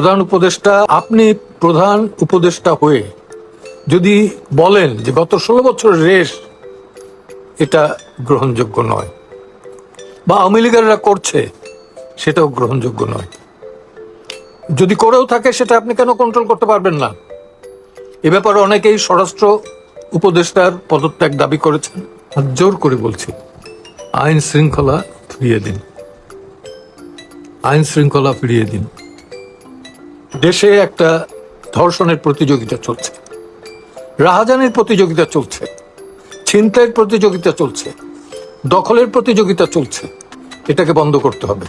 প্রধান উপদেষ্টা, আপনি প্রধান উপদেষ্টা হয়ে যদি বলেন যে গত ষোলো বছর রেস এটা গ্রহণযোগ্য নয় বা আওয়ামী লীগাররা করছে সেটাও গ্রহণযোগ্য নয়। যদি করেও থাকে সেটা আপনি কেন কন্ট্রোল করতে পারবেন না? এ ব্যাপারে অনেকেই স্বরাষ্ট্র উপদেষ্টার পদত্যাগ দাবি করেছেন। জোর করে বলছি, আইন শৃঙ্খলা ফিরিয়ে দিন। আইন শৃঙ্খলা ফিরিয়ে দিন। দেশে একটা ধর্ষণের প্রতিযোগিতা চলছে। রাহাজানের প্রতিযোগিতা চলছে। ছিনতাইয়ের প্রতিযোগিতা চলছে। দখলের প্রতিযোগিতা চলছে। এটাকে বন্ধ করতে হবে।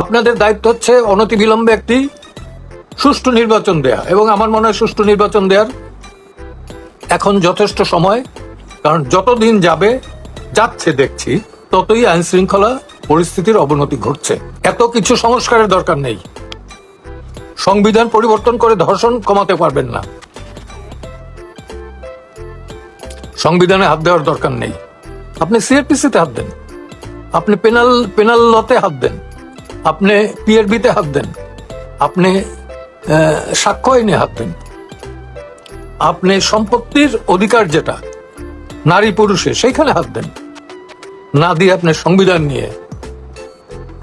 আপনাদের দায়িত্ব হচ্ছে অনতিবিলম্বে একটি সুষ্ঠু নির্বাচন দেয়া এবং আমার মনে হয় সুষ্ঠু নির্বাচন দেওয়ার এখন যথেষ্ট সময়, কারণ যতদিন যাবে, যাচ্ছে দেখছি, ততই আইন শৃঙ্খলা পরিস্থিতির অবনতি ঘটছে। এত কিছু সংস্কারের দরকার নেই। সংবিধান পরিবর্তন করে ধর্ষণ কমাতে পারবেন না। সংবিধানে হাত দেওয়ার দরকার নেই। আপনি সিআরপিসিতে হাত দেন। আপনি পেনাল পেনাল লতে হাত দেন। আপনি পিআরবিতে হাত দেন। আপনি সাক্ষ্য আইনে হাত দেন। আপনি সম্পত্তির অধিকার যেটা, নারী পুরুষে সেইখানে হাত দেন। না দিয়ে আপনি সংবিধান নিয়ে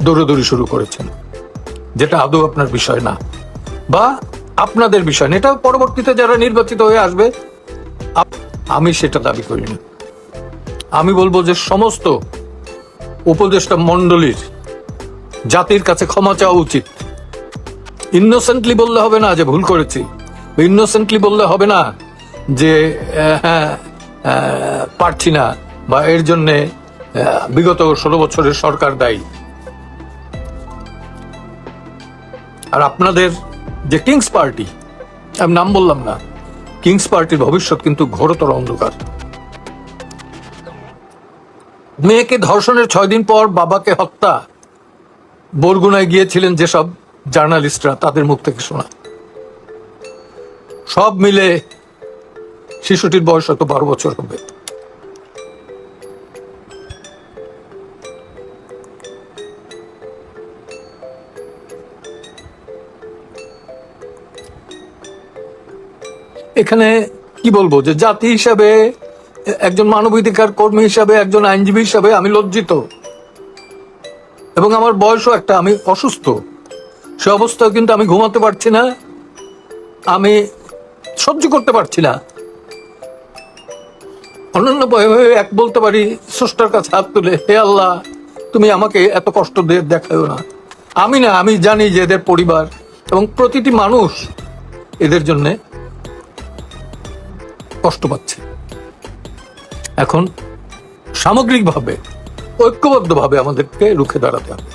দৌড়দৌড়ি শুরু করেছেন, যেটা আদৌ আপনার বিষয় না। বা আপনাদের বিষয় এটা পরবর্তীতে যারা নির্বাচিত হয়ে আসবে আমি সেটা দাবি করি না। আমি বলব যে সমস্ত উপদেষ্টা মণ্ডলীর জাতির কাছে ক্ষমা চাওয়া উচিত। ইনোসেন্টলি বললে হবে না যে ভুল করেছি। ইনোসেন্টলি বললে হবে না যে হ্যাঁ পারছি না বা এর জন্যে বিগত ষোলো বছরের সরকার দায়ী। আর আপনাদের যে কিংস পার্টি, আমি নাম বললাম না, কিংস পার্টির ভবিষ্যৎ কিন্তু ঘোরতর অন্ধকার। মেয়েকে ধর্ষণের ছয় দিন পর বাবাকে হত্যা, বরগুনায় গিয়েছিলেন যেসব জার্নালিস্টরা, তাদের মুখ থেকে শোনা। সব মিলে শিশুটির বয়স হয়তো বারো বছর হবে। এখানে কি বলব, যে জাতি হিসাবে, একজন মানবাধিকার কর্মী হিসাবে, একজন আইনজীবী হিসাবে আমি লজ্জিত। এবং আমার বয়সও একটা, আমি অসুস্থ। সে অবস্থায় কিন্তু আমি ঘুমাতে পারছি না, আমি সহ্য করতে পারছি না। অন্যান্য ভয়ে এক বলতে পারি, স্রষ্টার কাছে হাত তুলে, হে আল্লাহ, তুমি আমাকে এত কষ্ট দিয়ে দেখাও না। আমি না, আমি জানি যে এদের পরিবার এবং প্রতিটি মানুষ এদের জন্য কষ্ট পাচ্ছে। এখন সামগ্রিকভাবে, ঐক্যবদ্ধভাবে আমাদেরকে রুখে দাঁড়াতে হবে।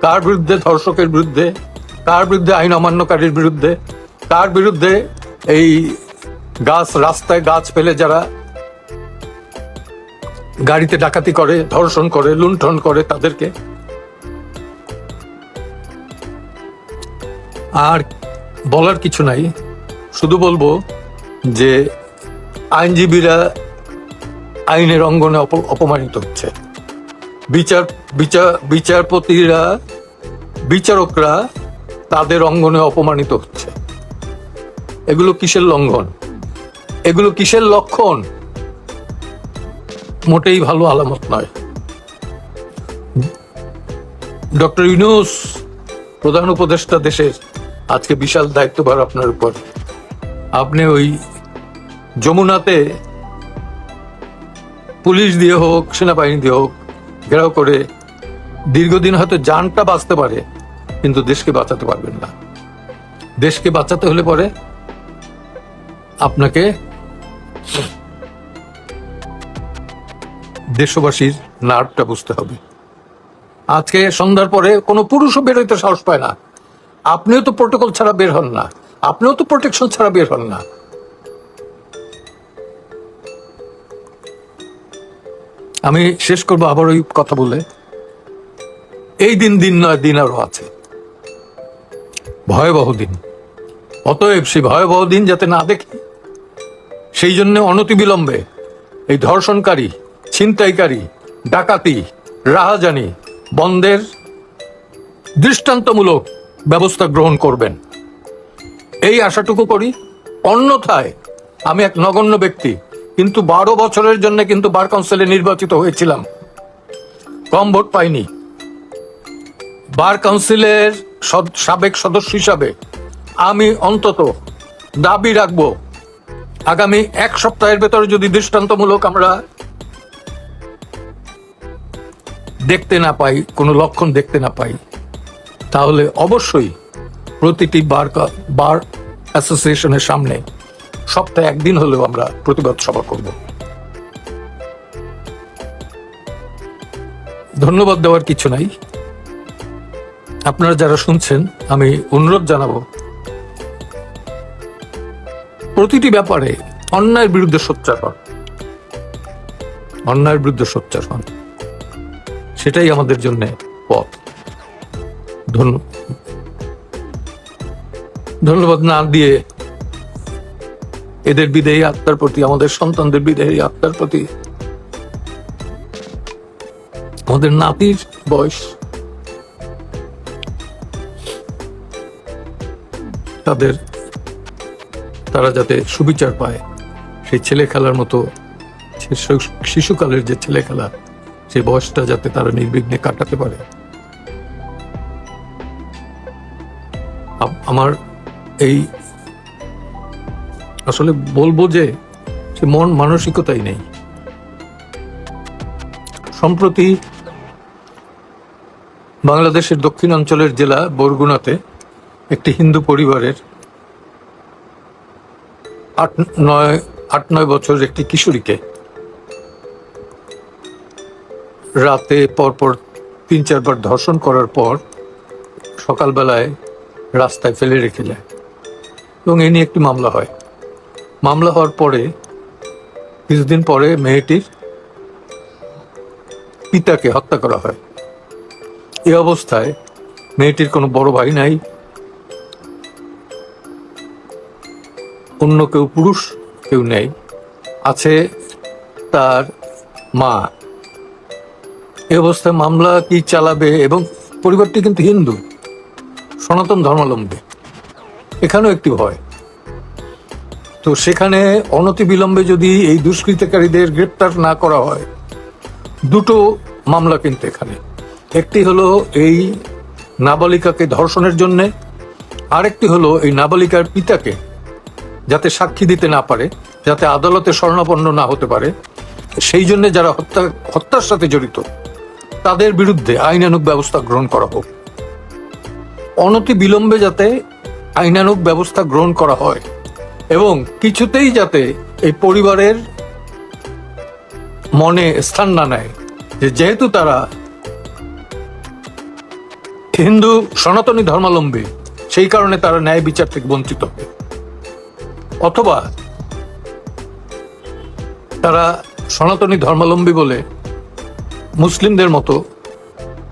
কার বিরুদ্ধে, ধর্ষকের বিরুদ্ধে, কার বিরুদ্ধে আইন অমান্যকারীর বিরুদ্ধে, কার বিরুদ্ধে এই গাছ রাস্তায় গাছ ফেলে যারা গাড়িতে ডাকাতি করে, ধর্ষণ করে, লুণ্ঠন করে তাদেরকে। আর বলার কিছু নাই। শুধু বলব যে আইনজীবীরা আইনের অঙ্গনে অপমানিত হচ্ছে। বিচার বিচার, বিচারপতিরা, বিচারকরা তাদের অঙ্গনে অপমানিত হচ্ছে। এগুলো কিসের লঙ্ঘন? এগুলো কিসের লক্ষণ? মোটেই ভালো আলামত নয়। ডক্টর ইউনুস, প্রধান উপদেষ্টা দেশের আজকে বিশাল দায়িত্বভার আপনার উপর। আপনি ওই যমুনাতে পুলিশ দিয়ে হোক, সেনাবাহিনী দিয়ে হোক, ঘেরাও করে দীর্ঘদিন হয়তো জানটা বাঁচতে পারে, কিন্তু দেশকে বাঁচাতে পারবেন না। দেশকে বাঁচাতে হলে পরে আপনাকে দেশবাসীর নার্ভটা বুঝতে হবে। আজকে সন্ধ্যার পরে কোনো পুরুষও বেরোইতে সাহস পায় না। আপনিও তো প্রোটোকল ছাড়া বের হন না। আপনিও তো প্রোটেকশন ছাড়া বের হন না। আমি শেষ করব আবার ওই কথা বলে। এই দিন দিন নয়, দিন আরও আছে। ভয়াবহ দিন। অতএব সেই ভয়াবহ দিন যাতে না দেখি, সেই জন্য অনতিবিলম্বে এই ধর্ষণকারী, ছিনতাইকারী, ডাকাতি, রাহাজানি বন্ধের দৃষ্টান্তমূলক ব্যবস্থা গ্রহণ করবেন। এই আশাটুকু করি। অন্যথায় আমি এক নগণ্য ব্যক্তি কিন্তু বারো বছরের জন্য কিন্তু বার কাউন্সিলে নির্বাচিত হয়েছিলাম। কম ভোট পাইনি। বার কাউন্সিলের সাবেক সদস্য হিসাবে আমি অন্তত দাবি রাখব, আগামী এক সপ্তাহের ভেতরে যদি দৃষ্টান্তমূলক আমরা দেখতে না পাই, কোনো লক্ষণ দেখতে না পাই, তাহলে অবশ্যই প্রতিটি বার বার অ্যাসোসিয়েশনের সামনে সপ্তাহে একদিন হলেও আমরা প্রতিবাদ সভা করব। ধন্যবাদ দেওয়ার কিছু নাই। আপনারা যারা শুনছেন, আমি অনুরোধ জানাব, প্রতিটি ব্যাপারে অন্যায়ের বিরুদ্ধে সোচ্চার হন। অন্যায়ের বিরুদ্ধে সোচ্চার হন। সেটাই আমাদের জন্য পথ। ধন্য- ধন্যবাদ না দিয়ে এদের বিদেহী আত্মার প্রতি, আমাদের সন্তানদের বিদেহী আত্মার প্রতি। আমাদের নাতির বয়স। তাদের, তারা যাতে সুবিচার পায়, সেই ছেলে খেলার মতো শিশুকালের যে ছেলে খেলা সেই বয়সটা যাতে তারা নির্বিঘ্নে কাটাতে পারে। আমার এই আসলে বলব যে মন মানসিকতাই নেই। সম্প্রতি বাংলাদেশের দক্ষিণাঞ্চলের জেলা বরগুনাতে একটি হিন্দু পরিবারের আট নয় আট নয় বছর একটি কিশোরীকে রাতে পরপর তিন, চারবার ধর্ষণ করার পর সকালবেলায় রাস্তায় ফেলে রেখে যায়। এবং এ নিয়ে একটি মামলা হয়। মামলা হওয়ার পরে, কিছুদিন পরে মেয়েটির পিতাকে হত্যা করা হয়। এ অবস্থায় মেয়েটির কোনো বড় ভাই নাই। অন্য কেউ পুরুষ, কেউ নেই। আছে তার মা। এ অবস্থায় মামলা কি চালাবে এবং পরিবারটি কিন্তু হিন্দু, সনাতন ধর্মাবলম্বী। এখানেও একটি ভয়। তো সেখানে অনতি বিলম্বে যদি এই দুষ্কৃতকারীদের গ্রেপ্তার না করা হয়, দুটো মামলা কিন্তু এখানে। একটি হলো এই নাবালিকাকে ধর্ষণের জন্যে, আরেকটি হলো এই নাবালিকার পিতাকে যাতে সাক্ষী দিতে না পারে, যাতে আদালতে স্বর্ণাপন্ন না হতে পারে। সেই জন্য যারা হত্যা, হত্যার সাথে জড়িত, তাদের বিরুদ্ধে আইনানুগ ব্যবস্থা গ্রহণ করা হোক। অনতি বিলম্বে যাতে আইনানুগ ব্যবস্থা গ্রহণ করা হয় এবং কিছুতেই যাতে এই পরিবারের মনে স্থান না নেয় যে যেহেতু তারা হিন্দু সনাতনী ধর্মাবলম্বী, সেই কারণে তারা ন্যায় বিচার থেকে বঞ্চিত অথবা তারা সনাতনী ধর্মাবলম্বী বলে মুসলিমদের মতো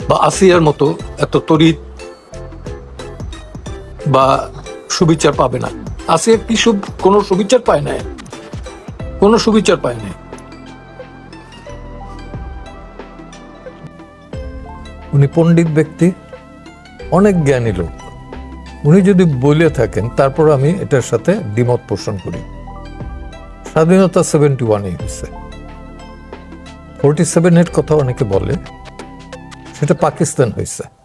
বা আসিয়ার মতো এত তরিত বা সুবিচার পাবে না। আসিয়া কি কোনো সুবিচার পায় না কোনো সুবিচার পায় না উনি পণ্ডিত ব্যক্তি, অনেক জ্ঞানী লোক। উনি যদি বলে থাকেন, তারপর আমি এটার সাথে দ্বিমত পোষণ করি। স্বাধীনতা সেভেন্টি ওয়ানে হয়েছে। ফোরটি সেভেনের কথা অনেকে বলে, সেটা পাকিস্তান হয়েছে।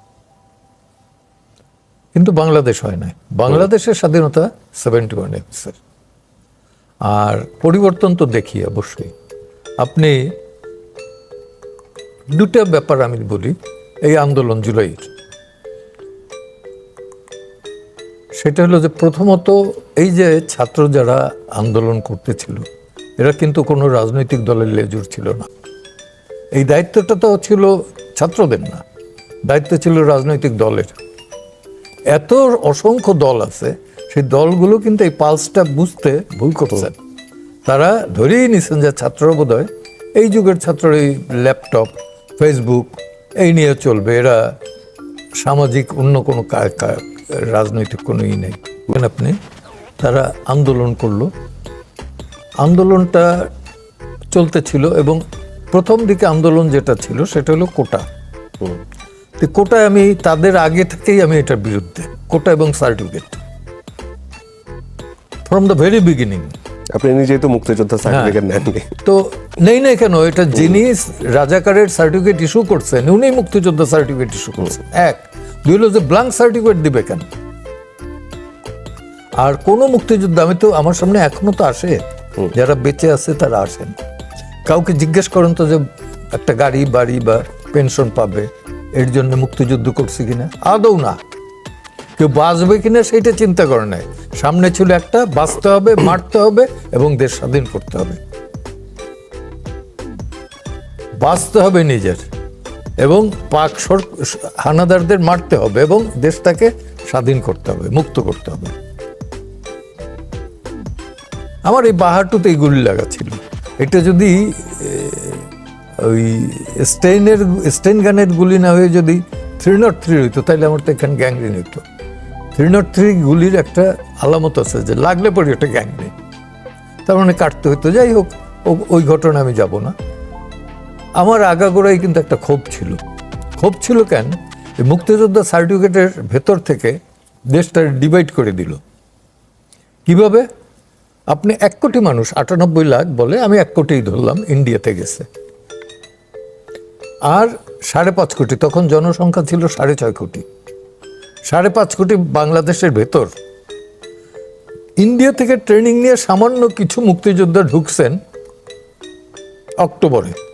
কিন্তু বাংলাদেশ হয় নাই। বাংলাদেশের স্বাধীনতা সেভেন্টি ওয়ানে হয়েছে আর পরিবর্তন তো দেখি অবশ্যই। আপনি দুটা ব্যাপার আমি বলি, এই আন্দোলন জুলাইয়ের। সেটা হলো যে প্রথমত এই যে ছাত্র যারা আন্দোলন করতেছিল, এরা কিন্তু কোনো রাজনৈতিক দলের লেজুর ছিল না। এই দায়িত্বটা তো ছিল ছাত্রদের না। দায়িত্ব ছিল রাজনৈতিক দলের। এত অসংখ্য দল আছে সেই দলগুলো কিন্তু এই পালসটা বুঝতে ভুল করছেন তারা ধরেই নিছেন যে ছাত্র বোধ এই যুগের ছাত্র এই ল্যাপটপ ফেসবুক এই নিয়ে চলবে এরা সামাজিক অন্য কোনো রাজনৈতিক কোনো ই নেই। আপনি তারা আন্দোলন করল। আন্দোলনটা চলতে ছিল এবং প্রথম দিকে আন্দোলন যেটা ছিল সেটা হলো কোটা। কোটায় আমি তাদের আগে থেকেই আমি এটার বিরুদ্ধে কোটা এবং certificate from the very beginning আপনি নিজেই তো মুক্তিযোদ্ধা সার্টিফিকেট নেননি। তো নেই না কেন এটা যিনি রাজাকারের সার্টিফিকেট ইস্যু করছেন উনি মুক্তিযোদ্ধা সার্টিফিকেট ইস্যু করছেন। এক দুই হলো যে ব্লাঙ্ক সার্টিফিকেট দিবে কেন? আর কোন মুক্তিযোদ্ধা আমি তো আমার সামনে এখনও তো আসে। যারা বেঁচে আছে তারা আসেন। কাউকে জিজ্ঞেস করেন তো যে একটা গাড়ি বাড়ি বা পেনশন পাবে। এর জন্য মুক্তিযুদ্ধ করছে কিনা? আদৌ না। কেউ বাঁচবে কিনা সেটা চিন্তা করে নাই। সামনে ছিল একটা, বাঁচতে হবে, মারতে হবে এবং দেশ স্বাধীন করতে হবে। বাঁচতে হবে নিজের এবং পাক সর- হানাদারদের মারতে হবে এবং দেশটাকে স্বাধীন করতে হবে, মুক্ত করতে হবে। আমার এই বাহাটুতে এই গুলি লাগা ছিল। এটা যদি ওই স্টেইনের, স্টেইন গানের গুলি না হয়ে যদি থ্রি নট থ্রি হইতো তাহলে আমার তো এখানে গ্যাংরিন হইতো থ্রি নট থ্রি গুলির একটা আলামত আছে যে লাগলে পরে ওটা গ্যাংরিন তার মানে কাটতে হইতো, যাই হোক ওই ঘটনা আমি যাব না। আমার আগাগোড়াই কিন্তু একটা ক্ষোভ ছিল। ক্ষোভ ছিল কেন? মুক্তিযোদ্ধা সার্টিফিকেটের ভেতর থেকে দেশটা ডিভাইড করে দিল। কীভাবে? আপনি এক কোটি মানুষ, আটানব্বই লাখ বলে আমি এক কোটিই ধরলাম, ইন্ডিয়াতে গেছে। আর সাড়ে পাঁচ কোটি, তখন জনসংখ্যা ছিল সাড়ে ছয় কোটি। সাড়ে পাঁচ কোটি বাংলাদেশের ভেতর। ইন্ডিয়া থেকে ট্রেনিং নিয়ে সামান্য কিছু মুক্তিযোদ্ধা ঢুকছেন অক্টোবরে।